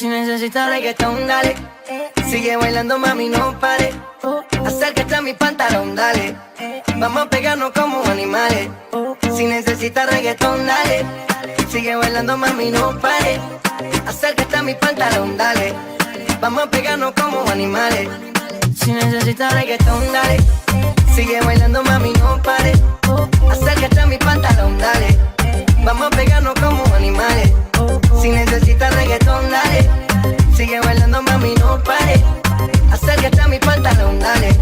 Si necesitas reggaetón, dale. Sigue bailando, mami, no pare. Acércate a mi pantalón, dale. Vamos a pegarnos como animales. Si necesitas reggaetón, dale. Sigue bailando, mami, no pare. Acércate a mi pantalón, dale. Vamos a pegarnos como animales. Si necesitas reggaetón, dale. Sigue bailando, mami, no pare. Acércate a mi pantalón, dale. Vamos a pegarnos como Acércate a mi pantalón, dale.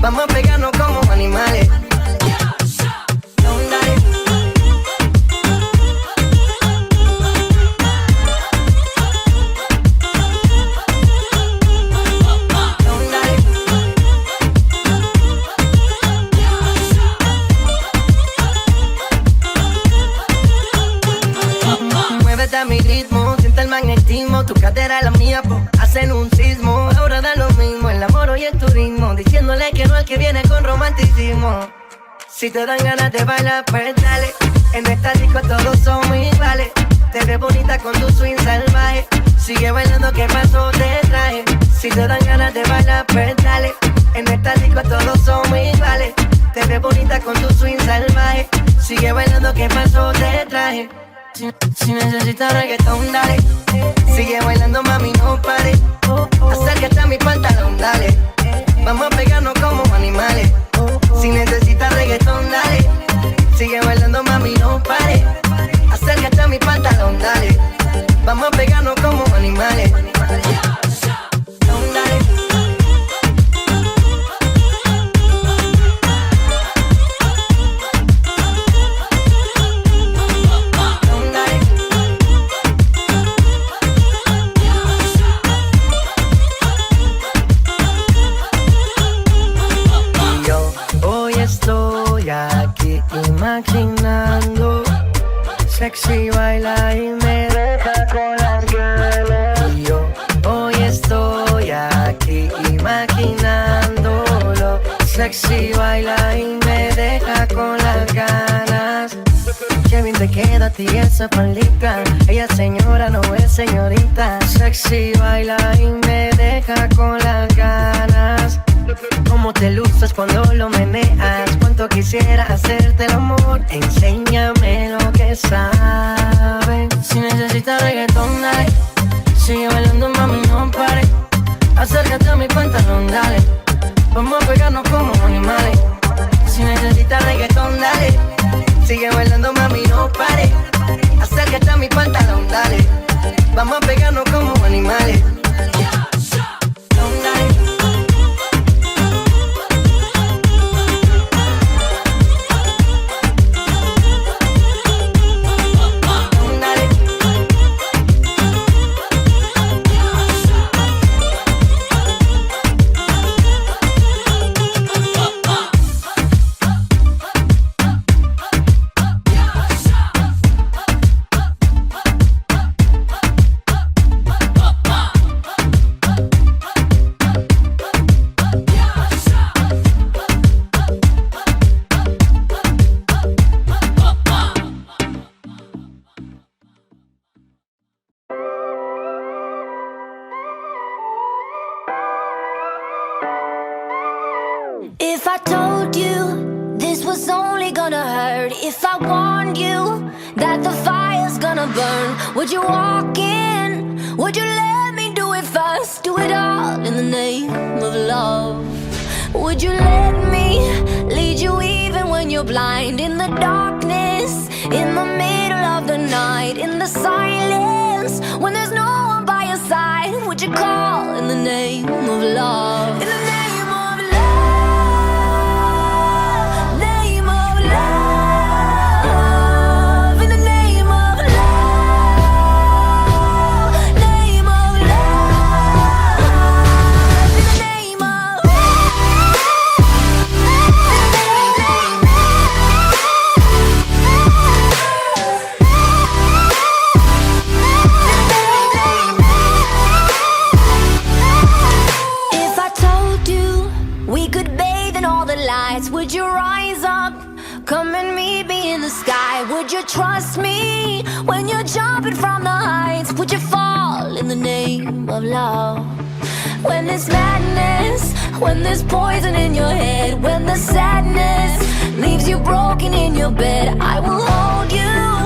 Vamos a pegarnos Si te dan ganas de bailar, pues dale. En esta disco todos somos iguales. Te ves bonita con tu swing salvaje. Sigue bailando, que pasó te traje. Si te dan ganas de bailar, pues dale. En esta disco todos somos iguales. Te ves bonita con tu swing salvaje. Sigue bailando, que pasó te traje. Si, si necesitas reggaetón, dale. Sigue bailando, mami, no pare. Acércate a mi pantalón, dale. Vamos a pegarnos como Sigue bailando, mami, no pare. Acércate a mi pantalón, dale. Vamos a pegarnos aquí imaginándolo Sexy baila y me deja con las ganas. Qué bien te queda a ti esa palita Ella señora no es señorita. Sexy baila y me deja con las ganas. Cómo te luces cuando lo meneas Cuánto quisiera hacerte el amor Enséñame lo que sabes. Si necesitas reggaetón, dale. Sigue bailando, mami, no pare Acércate a mi pantalón, dale. Vamos a pegarnos como animales. Si necesitas reggaetón, dale. Sigue bailando, mami, no pare. Acércate a mi pantalón, dale. Vamos a pegarnos como animales would you walk in? Would you let me do it first? Do it all in the name of love. Would you let me lead you even when you're blind? In the darkness, in the middle of the night, in the silence, when there's no one by your side, would you call in the name of love? When there's madness, when there's poison in your head, when the sadness leaves you broken in your bed, I will hold you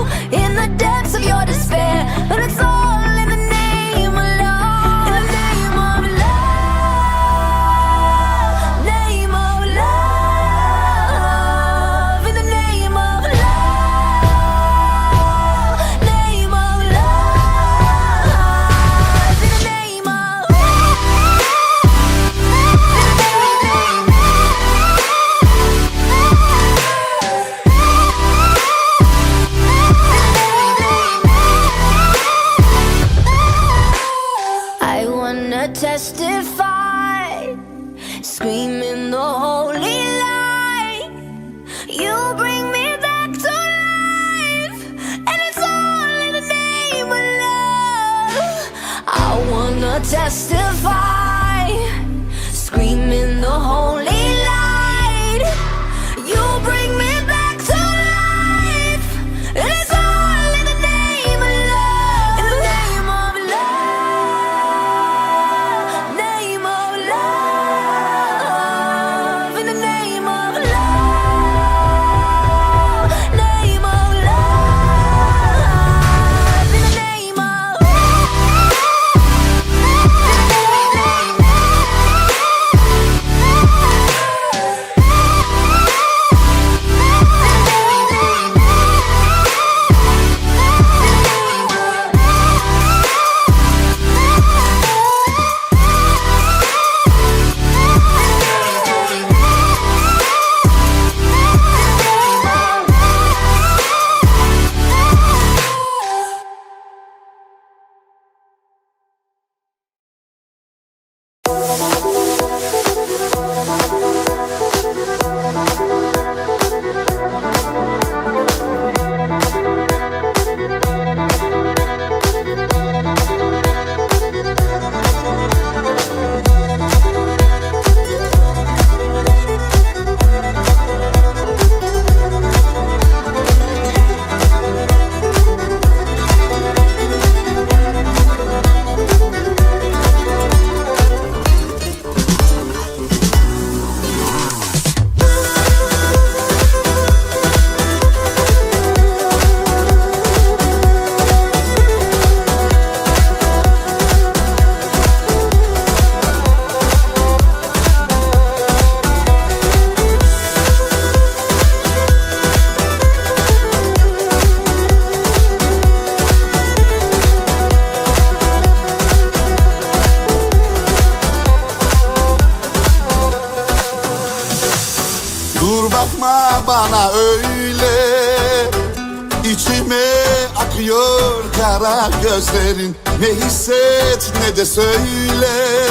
testify, screaming the holy light. You bring me back to life, and it's all in the name of love. I wanna testify, Dur bakma bana öyle. İçime akıyor kara gözlerin. Ne hisset ne de söyle.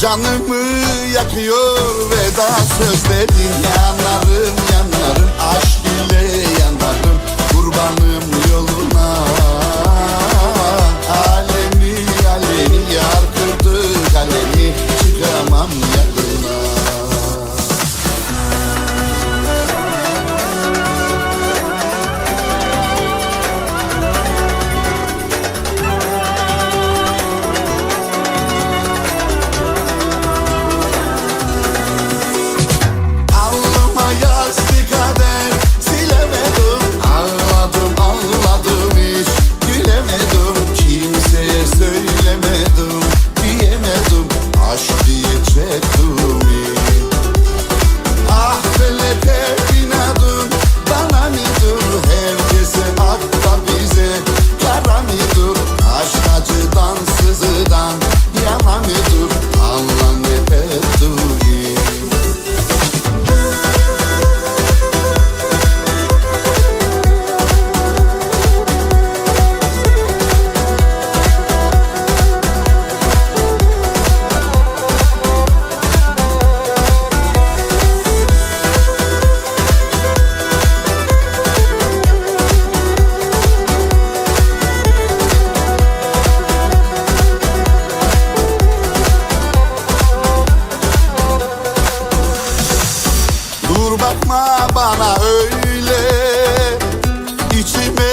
Canımı yakıyor veda sözlerin Yanarım yanarım aşk ile yanarım. Kurbanım Bakma bana öyle. İçime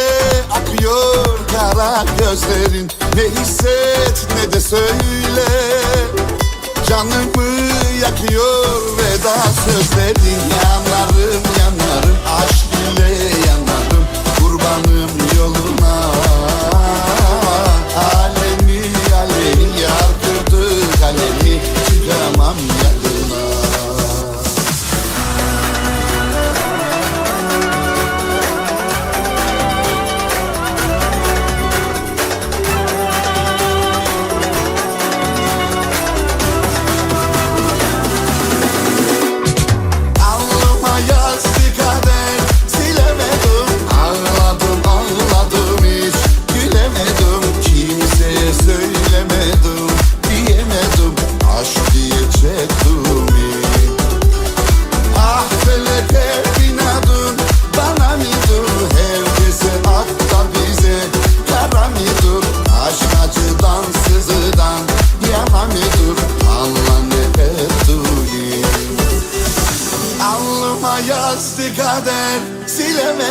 akıyor kara gözlerin. Ne hisset ne de söyle. Canımı yakıyor veda sözlerin Yanarım yanarım aşkım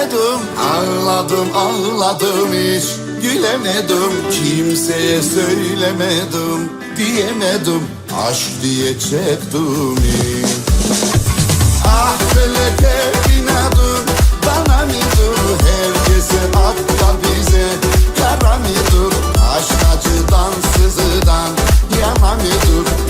gülemedim Ağladım ağladım hiç gülemedim. Kimseye söylemedim diyemedim. Aşk diye çektim Ah feleke binadım bana midir Herkese atla bize kara midir Aşk acıdan sızıdan yana midir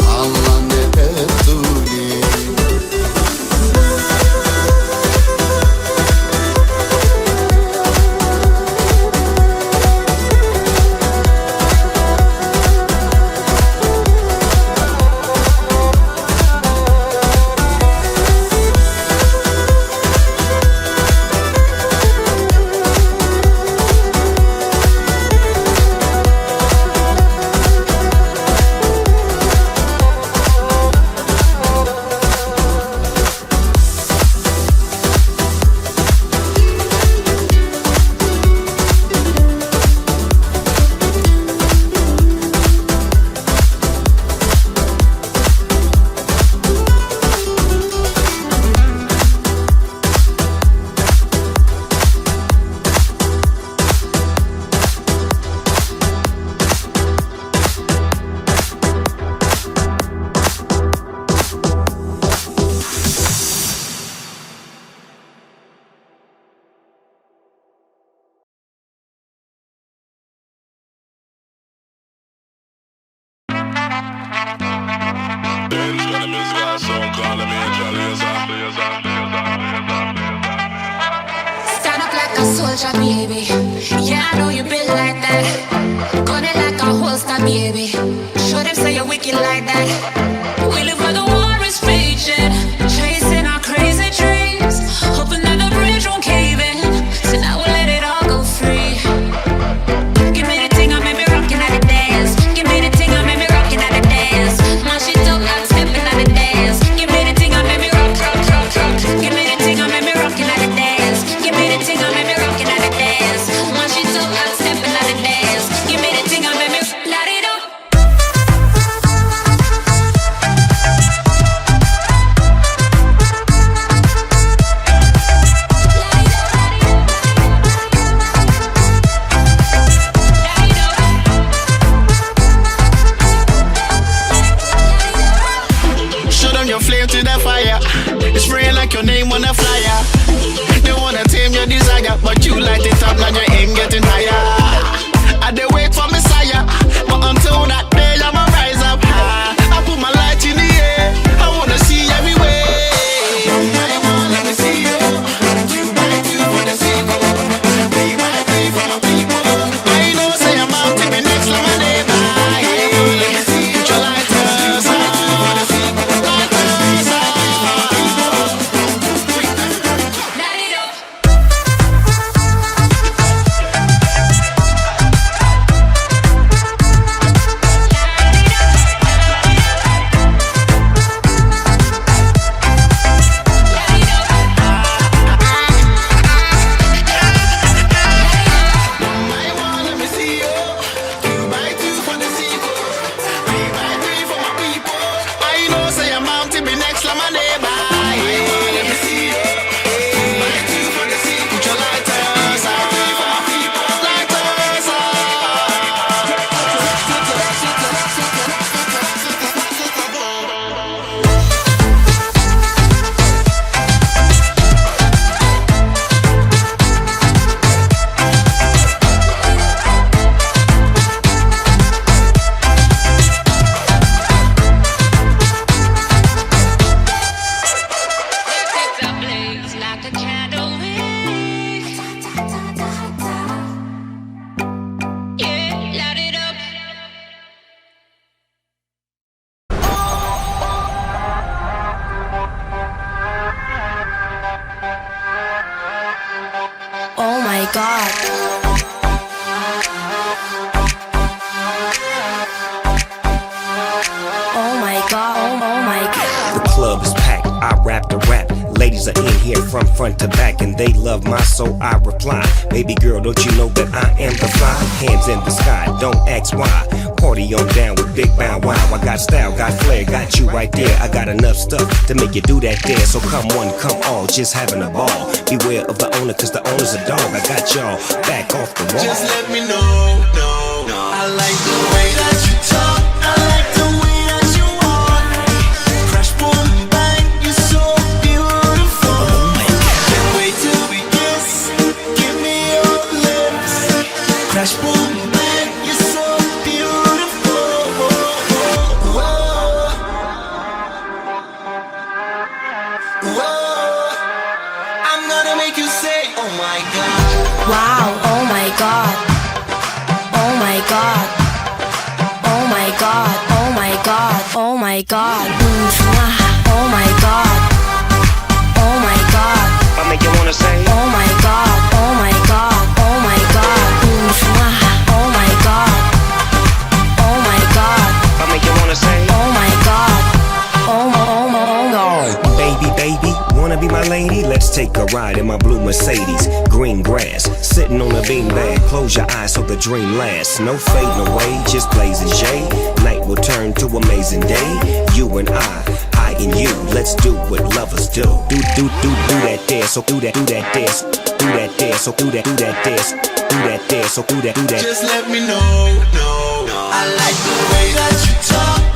baby. Yeah, I know you been like that. Got it like a holster, baby. Show them say you're wicked like that. higher. They wanna tame your desire, but you light it up, now your aim getting higher. God. rap to rap. Ladies are in here from front to back and they love my so I reply. Baby girl, don't you know that I am the fly? Hands in the sky, don't ask why. Party on down with Big Bow Wow. I got style, got flair, got you right there. I got enough stuff to make you do that there. So come one, come all, just having a ball. Beware of the owner, cause the owner's a dog. I got y'all back off the wall. Just let me know, no, no. I like the way that Oh my god. Oh my god. Oh my god. I make you wanna say, Oh my god. Oh my god. Oh my god. Oh my god. Oh my god. I make you wanna say. Oh my god. Oh my oh my oh my. Baby, baby, wanna be my lady? Let's take a ride in my blue Mercedes. Green grass, sitting on a beanbag. Close your eyes so the dream lasts. No fading away, just blazing shade. Night will turn to amazing day. You and I, I and you. Let's do what lovers do. Do do do do that dance, so do that do that dance. Do that dance, so do that do that dance. Do that dance, so do that do that. Just let me know, no, no. I like the way that you talk.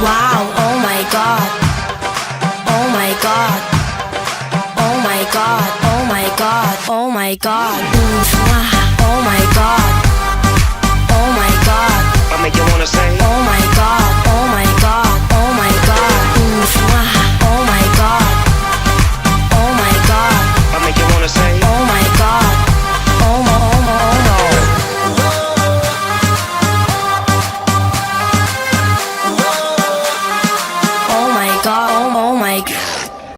Wow, oh my god. Oh my god. Oh my god. Oh my god. Oh my god. Ah, oh my god. Oh my god. I make you wanna say